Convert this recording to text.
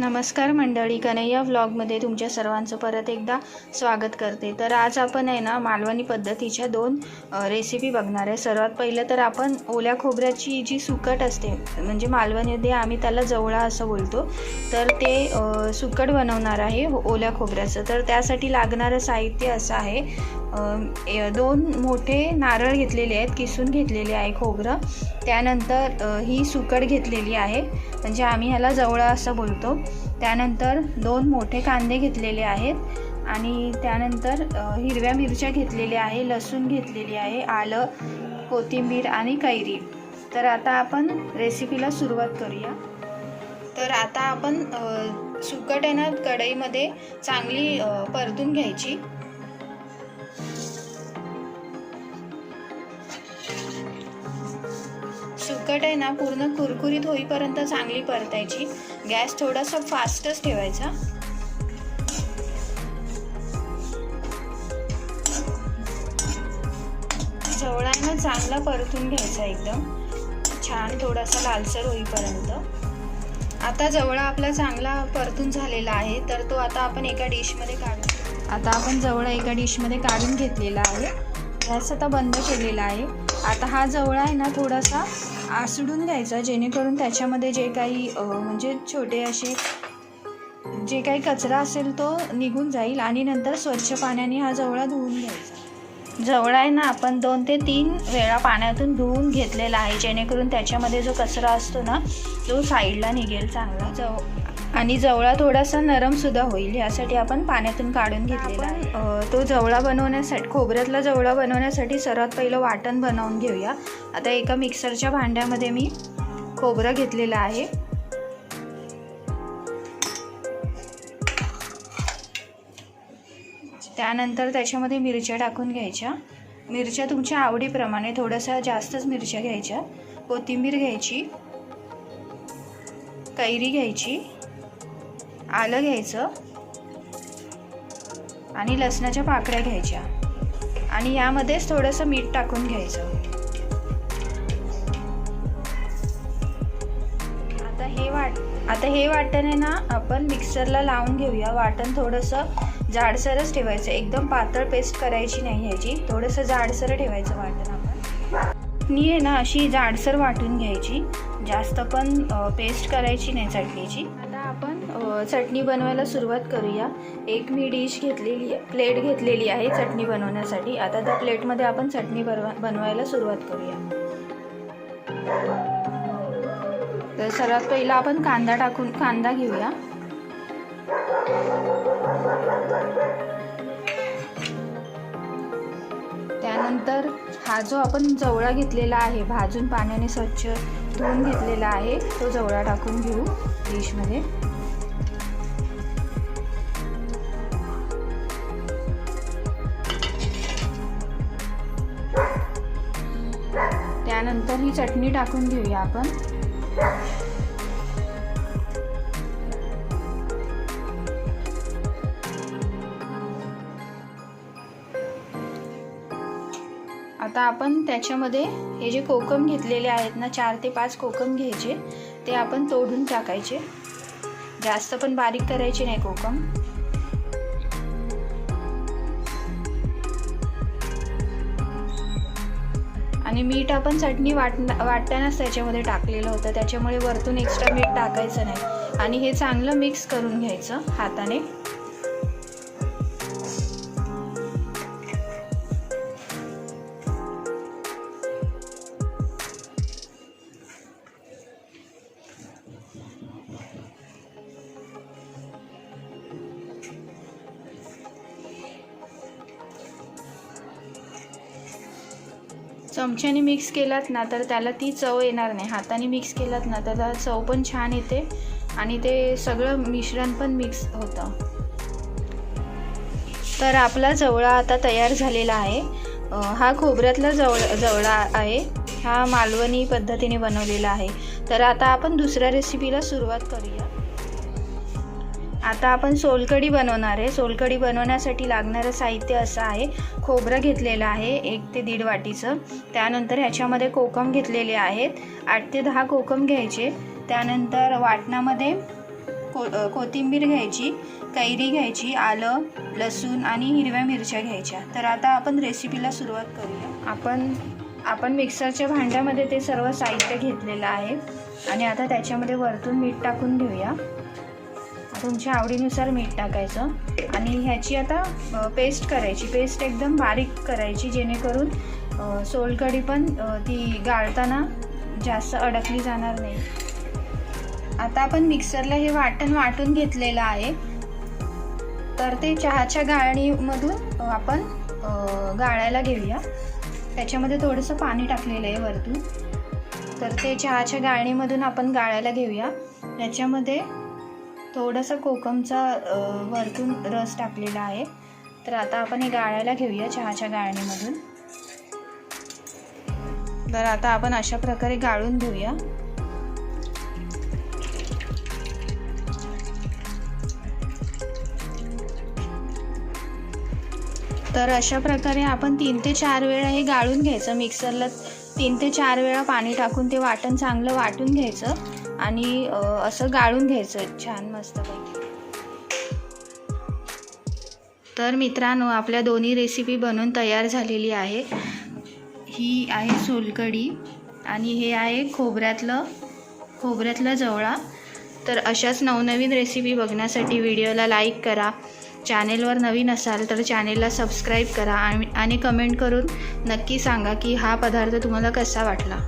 नमस्कार मंडळी कन्हैया व्लॉगमध्ये तुमच्या सर्वांचं परत एकदा स्वागत करते. तर आज आपण आहे ना मालवणी पद्धतीच्या दोन रेसिपी बघणार आहे. सर्वात पहिलं तर आपण ओल्या खोबऱ्याची जी सुकट असते म्हणजे मालवणीमध्ये आम्ही त्याला जवळा असं बोलतो तर ते सुकट बनवणार आहे ओल्या खोबऱ्याचं. तर त्यासाठी लागणारं साहित्य असं आहे दोन मोठे नारळ घेतलेले आहेत किसून घेतलेले आहे खोबरं. त्यानंतर ही सुकट घेतलेली आहे. म्हणजे आम्ही ह्याला जवळा असं बोलतो. त्यानंतर दोन मोठे कांदे घेतलेले आहेत. आणि त्यानंतर हिरव्या मिरच्या घेतलेल्या आहे लसूण घेतलेली आहे आलं कोथिंबीर आणि कैरी. तर आता आपण रेसिपीला सुरुवात करूया. तर आता आपण सुकट आहे ना कढईमध्ये चांगली परतून घ्यायची. सुकट आहे ना पूर्ण कुरकुरीत होईपर्यंत चांगली परतायची. गॅस थोडासा फास्टच ठेवायचा. जवळांना चांगला परतून घ्यायचा एकदम. छान थोडासा लालसर होईपर्यंत. आता जवळा आपला चांगला परतून झालेला आहे तर तो आता आपण एका डिशमध्ये काढू. आता आपण जवळा एका डिशमध्ये काढून घेतलेला आहे. गॅस आता बंद केलेला आहे. आता हा जवळा आहे ना थोडासा आसडून घ्यायचा जेणेकरून त्याच्यामध्ये जे काही म्हणजे छोटे असे जे काही कचरा असेल तो निघून जाईल आणि नंतर स्वच्छ पाण्याने हा जवळा धुवून घ्यायचा. जवळा आहे ना आपण दोन ते तीन वेळा पाण्यातून धुवून घेतलेला आहे जेणेकरून त्याच्यामध्ये जो कचरा असतो ना तो साईडला निघेल चांगला. जव आणि जवळा थोडासा नरमसुद्धा होईल. यासाठी आपण पाण्यातून काढून घेतलेला आहे. तो जवळा बनवण्यासाठी खोबऱ्यातला जवळा बनवण्यासाठी सर्वात पहिलं वाटण बनवून घेऊया. आता एका मिक्सरच्या भांड्यामध्ये मी खोबरं घेतलेलं आहे. त्यानंतर त्याच्यामध्ये मिरच्या टाकून घ्यायच्या. मिरच्या तुमच्या आवडीप्रमाणे थोड्याशा जास्तच मिरच्या घ्यायच्या. कोथिंबीर घ्यायची. कैरी घ्यायची. आलं घ्यायचं. आणि लसणाच्या पाकळ्या घ्यायच्या. आणि यामध्येच थोडंसं मीठ टाकून घ्यायचं. आता हे वाट आता हे वाटण आहे ना आपण मिक्सरला लावून घेऊया. वाटण थोडंसं जाडसरच ठेवायचं. एकदम पातळ पेस्ट करायची नाही ह्याची. थोडंसं जाडसर ठेवायचं वाटण आपण. चटणी आहे ना अशी जाडसर वाटून घ्यायची. जास्त पण पेस्ट करायची नाही चटणीची. आता आपण चटणी बनवायला सुरुवात करूया. एक मी डिश घेतलेली प्लेट घेतलेली आहे चटणी बनवण्यासाठी. आता त्या प्लेटमध्ये आपण चटणी बनवा बनवायला सुरुवात करूया. तर सर्वात पहिला आपण कांदा टाकून कांदा घेऊया. त्यानंतर हा जो आपण जवळा घेतलेला आहे भाजून पाण्याने स्वच्छ धुवून घेतलेला आहे तो जवळा टाकून घेऊ डिशमध्ये. त्यानंतर ही चटणी टाकून घेऊया आपण. आता आपण त्याच्यामध्ये हे जे कोकम घेतलेले आहेत ना चार ते पाच कोकम घ्यायचे ते आपण तोडून टाकायचे. जास्त पण बारीक करायचे नाही कोकम. आणि मीठ आपण चटणी वाट वाटतानाच त्याच्यामध्ये टाकलेलं होतं. त्याच्यामुळे वरतून एक्स्ट्रा मीठ टाकायचं नाही. आणि हे चांगलं मिक्स करून घ्यायचं हाताने. चमच्याने मिक्स केलात ना तर त्याला ती चव येणार नाही. हाताने मिक्स केलात ना तर त्याला चव पण छान येते आणि ते सगळं मिश्रण पण मिक्स होतं. तर आपला जवळा आता तयार झालेला आहे. हा खोबऱ्यातला जवळ जवळा आहे. हा मालवणी पद्धतीने बनवलेला आहे. तर आता आपण दुसऱ्या रेसिपीला सुरुवात करूया. आता आपण सोलकढी बनवणार आहे. सोलकढी बनवण्यासाठी लागणारं साहित्य असं आहे. खोबरं घेतलेलं आहे एक ते दीड वाटीचं. त्यानंतर ह्याच्यामध्ये कोकम घेतलेले आहेत. आठ ते दहा कोकम घ्यायचे. त्यानंतर वाटणामध्ये को कोथिंबीर घ्यायची कैरी घ्यायची आलं लसूण आणि हिरव्या मिरच्या घ्यायच्या. तर आता आपण रेसिपीला सुरुवात करूया. आपण आपण मिक्सरच्या भांड्यामध्ये ते सर्व साहित्य घेतलेलं आहे. आणि आता त्याच्यामध्ये वरतून मीठ टाकून घेऊया. तुमच्या आवडीनुसार मीठ टाकायचं. आणि ह्याची आता पेस्ट करायची. पेस्ट एकदम बारीक करायची जेणेकरून सोलकढी पण ती गाळताना जास्त अडकली जाणार नाही. आता आपण मिक्सरला हे वाटण वाटून घेतलेलं आहे. तर ते चहाच्या गाळणीमधून आपण गाळायला घेऊया. त्याच्यामध्ये थोडंसं पाणी टाकलेलं आहे वरतून. तर ते चहाच्या गाळणीमधून आपण गाळायला घेऊया. याच्यामध्ये थोडंसं कोकमचा वरतून रस टाकलेला आहे. तर आता आपण हे गाळायला घेऊया चहाच्या गाळणीमधून. तर आता आपण अशा प्रकारे गाळून घेऊया. तर अशा प्रकारे आपण तीन ते चार वेळा हे गाळून घ्यायचं. मिक्सरला तीन ते चार वेळा पाणी टाकून ते वाटण चांगलं वाटून घ्यायचं. आणि असं गाळून घ्यायचं छान मस्तपैकी. तर मित्रांनो आपल्या दोन्ही रेसिपी बनवून तयार झालेली आहे. ही आहे सोलकढी आणि हे आहे खोबऱ्यातलं खोबऱ्यातलं जवळा. तर अशाच नवनवीन रेसिपी बघण्यासाठी व्हिडिओला लाईक करा. चॅनेलवर नवीन असाल तर चॅनेलला सबस्क्राईब करा आणि आणि कमेंट करून नक्की सांगा की हा पदार्थ तुम्हाला कसा वाटला.